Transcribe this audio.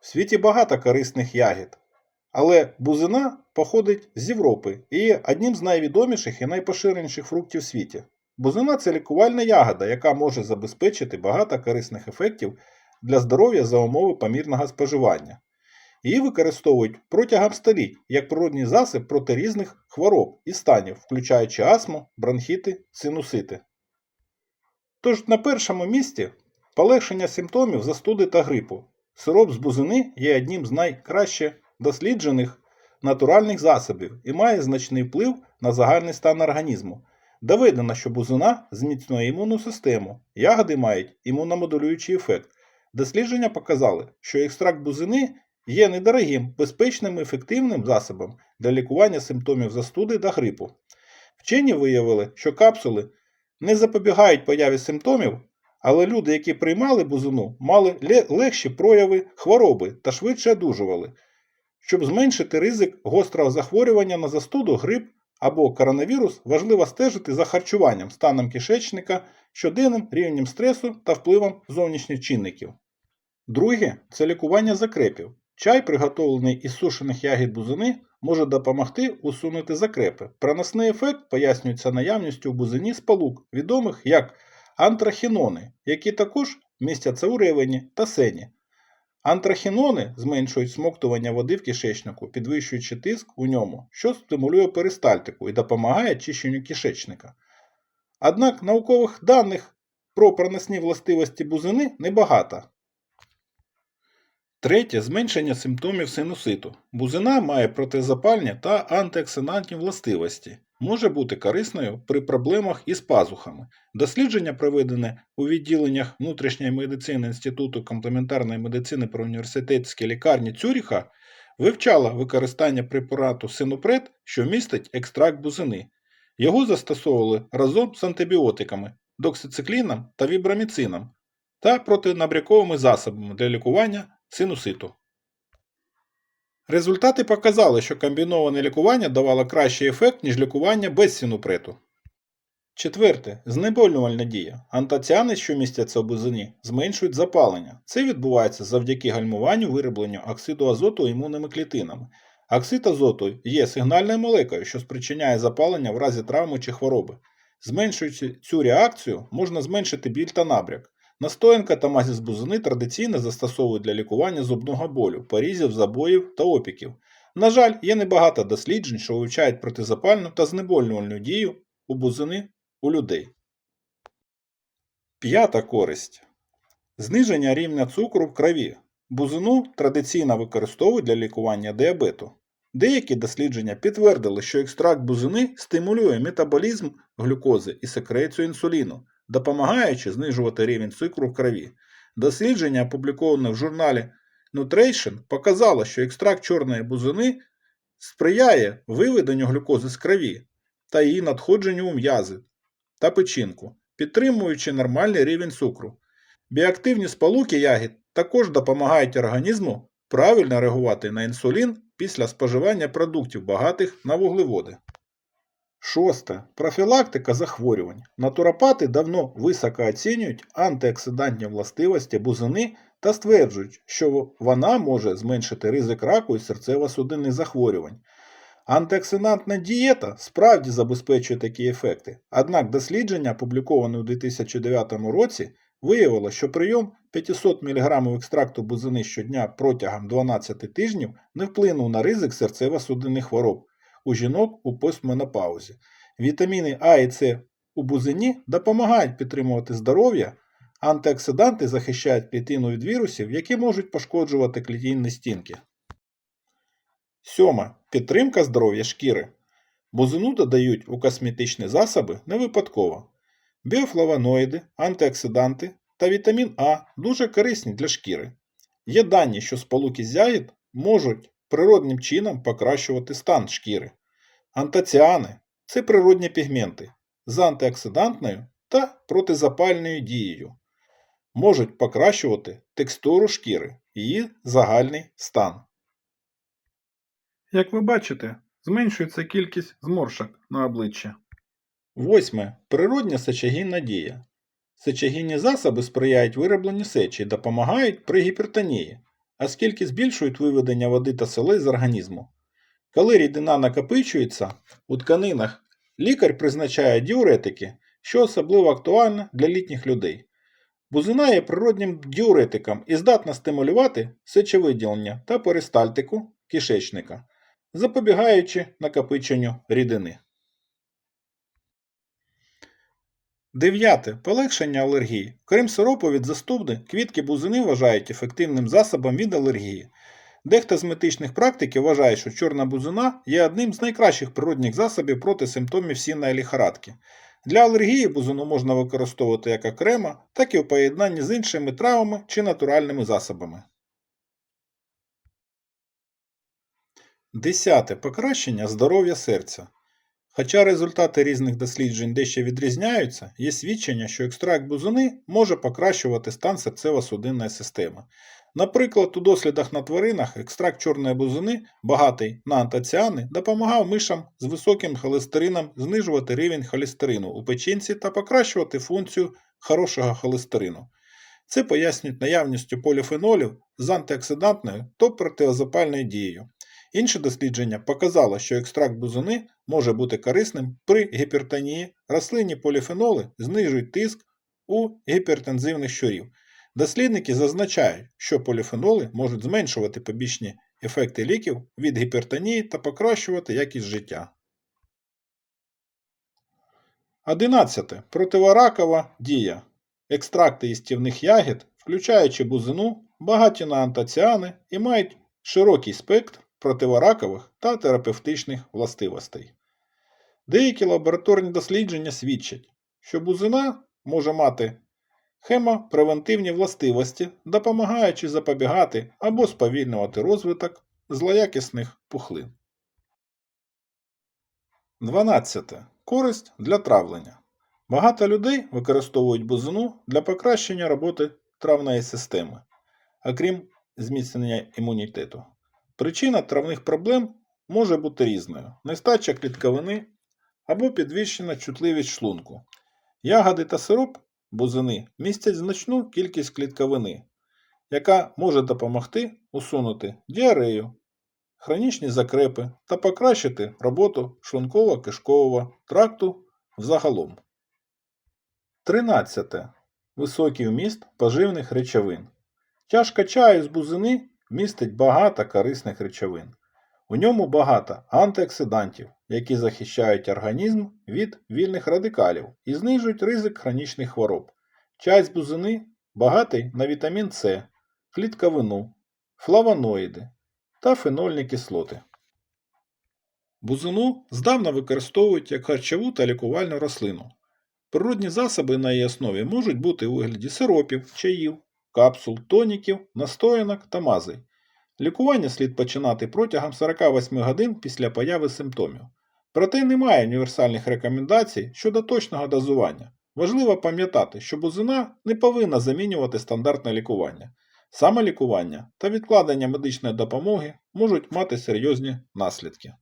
В світі багато корисних ягід, але бузина походить з Європи і є одним з найвідоміших і найпоширеніших фруктів в світі. Бузина це лікувальна ягода, яка може забезпечити багато корисних ефектів для здоров'я за умови помірного споживання. Її використовують протягом століть як природний засіб проти різних хвороб і станів, включаючи астму, бронхіти, синусити. Тож на першому місці полегшення симптомів застуди та грипу. Сироп з бузини є одним з найкраще досліджених натуральних засобів і має значний вплив на загальний стан організму. Доведено, що бузина зміцнює імунну систему, ягоди мають імуномодулюючий ефект. Дослідження показали, що екстракт бузини є недорогим, безпечним і ефективним засобом для лікування симптомів застуди та грипу. Вчені виявили, що капсули не запобігають появі симптомів, але люди, які приймали бузину, мали легші прояви хвороби та швидше одужували. Щоб зменшити ризик гострого захворювання на застуду, грип або коронавірус, важливо стежити за харчуванням, станом кишечника, щоденним рівнем стресу та впливом зовнішніх чинників. Друге це лікування закрепів. Чай, приготовлений із сушених ягід бузини, може допомогти усунути закрепи. Проносний ефект пояснюється наявністю в бузині сполук, відомих як антрахінони, які також містяться у ревені та сені. Антрахінони зменшують смоктування води в кишечнику, підвищуючи тиск у ньому, що стимулює перистальтику і допомагає очищенню кишечника. Однак наукових даних про проносні властивості бузини небагато. Третє зменшення симптомів синуситу. Бузина має протизапальні та антиоксидантні властивості. Може бути корисною при проблемах із пазухами. Дослідження, проведене у відділеннях внутрішньої медицини Інституту комплементарної медицини при університетській лікарні Цюріха, вивчало використання препарату синопред, що містить екстракт бузини. Його застосовували разом з антибіотиками, доксицикліном та вібраміцином та протинабряковими засобами для лікування синуситу. Результати показали, що комбіноване лікування давало кращий ефект, ніж лікування без синупрету. Четверте. Знеболювальна дія. Антоціани, що містяться в бузині, зменшують запалення. Це відбувається завдяки гальмуванню виробленню оксиду азоту імунними клітинами. Оксид азоту є сигнальною молекулою, що спричиняє запалення в разі травми чи хвороби. Зменшуючи цю реакцію, можна зменшити біль та набряк. Настоянка та мазь з бузини традиційно застосовують для лікування зубного болю, порізів, забоїв та опіків. На жаль, є небагато досліджень, що вивчають протизапальну та знеболювальну дію у бузини у людей. П'ята користь. Зниження рівня цукру в крові. Бузину традиційно використовують для лікування діабету. Деякі дослідження підтвердили, що екстракт бузини стимулює метаболізм глюкози і секрецію інсуліну, допомагаючи знижувати рівень цукру в крові. Дослідження, опубліковане в журналі Nutrition, показало, що екстракт чорної бузини сприяє виведенню глюкози з крові та її надходженню у м'язи та печінку, підтримуючи нормальний рівень цукру. Біоактивні сполуки ягід також допомагають організму правильно реагувати на інсулін після споживання продуктів, багатих на вуглеводи. Шосте. Профілактика захворювань. Натуропати давно високо оцінюють антиоксидантні властивості бузини та стверджують, що вона може зменшити ризик раку і серцево-судинних захворювань. Антиоксидантна дієта справді забезпечує такі ефекти, однак дослідження, опубліковане у 2009 році, виявило, що прийом 500 мг екстракту бузини щодня протягом 12 тижнів не вплинув на ризик серцево-судинних хвороб у жінок у постменопаузі. Вітаміни А і С у бузині допомагають підтримувати здоров'я, антиоксиданти захищають клітину від вірусів, які можуть пошкоджувати клітинні стінки. Сьоме. Підтримка здоров'я шкіри. Бузину додають у косметичні засоби не випадково. Біофлавоноїди, антиоксиданти та вітамін А дуже корисні для шкіри. Є дані, що сполуки з ягід можуть природним чином покращувати стан шкіри. Антоціани це природні пігменти з антиоксидантною та протизапальною дією. Можуть покращувати текстуру шкіри її загальний стан. Як ви бачите, зменшується кількість зморшок на обличчі. Восьме. Природня сечогінна дія. Сечогінні засоби сприяють виробленню сечі і допомагають при гіпертонії. Оскільки збільшують виведення води та солей з організму. Коли рідина накопичується у тканинах, лікар призначає діуретики, що особливо актуально для літніх людей. Бузина є природнім діуретиком і здатна стимулювати сечовиділення та перистальтику кишечника, запобігаючи накопиченню рідини. Дев'яте. Полегшення алергії. Крім сиропу від застуди, квітки бузини вважають ефективним засобом від алергії. Дехто з медичних практиків вважає, що чорна бузина є одним з найкращих природних засобів проти симптомів сінної ліхорадки. Для алергії бузину можна використовувати як окремо, так і у поєднанні з іншими травами чи натуральними засобами. Десяте. Покращення здоров'я серця. Хоча результати різних досліджень дещо відрізняються, є свідчення, що екстракт бузини може покращувати стан серцево-судинної системи. Наприклад, у дослідах на тваринах екстракт чорної бузини, багатий на антоціани, допомагав мишам з високим холестерином знижувати рівень холестерину у печінці та покращувати функцію хорошого холестерину. Це пояснюють наявністю поліфенолів з антиоксидантною та протизапальною дією. Інше дослідження показало, що екстракт бузини може бути корисним при гіпертонії. Рослинні поліфеноли знижують тиск у гіпертензивних щурів. Дослідники зазначають, що поліфеноли можуть зменшувати побічні ефекти ліків від гіпертонії та покращувати якість життя. 11. Противоракова дія. Екстракти їстівних ягід, включаючи бузину, багаті на антоціани і мають широкий спектр противоракових та терапевтичних властивостей. Деякі лабораторні дослідження свідчать, що бузина може мати хемопревентивні властивості, допомагаючи запобігати або сповільнювати розвиток злоякісних пухлин. 12. Користь для травлення. Багато людей використовують бузину для покращення роботи травної системи, окрім зміцнення імунітету. Причина травних проблем може бути різною: нестача клітковини або підвищена чутливість шлунку. Ягоди та сироп бузини містять значну кількість клітковини, яка може допомогти усунути діарею, хронічні закрепи та покращити роботу шлунково-кишкового тракту взагалом. 13. Високий вміст поживних речовин. Чашка чаю з бузини містить багато корисних речовин. У ньому багато антиоксидантів, які захищають організм від вільних радикалів і знижують ризик хронічних хвороб. Чай з бузини багатий на вітамін С, клітковину, флавоноїди та фенольні кислоти. Бузину здавна використовують як харчову та лікувальну рослину. Природні засоби на її основі можуть бути у вигляді сиропів, чаїв, капсул, тоніків, настоянок та мазей. Лікування слід починати протягом 48 годин після появи симптомів. Проте немає універсальних рекомендацій щодо точного дозування. Важливо пам'ятати, що бузина не повинна замінювати стандартне лікування. Саме лікування та відкладення медичної допомоги можуть мати серйозні наслідки.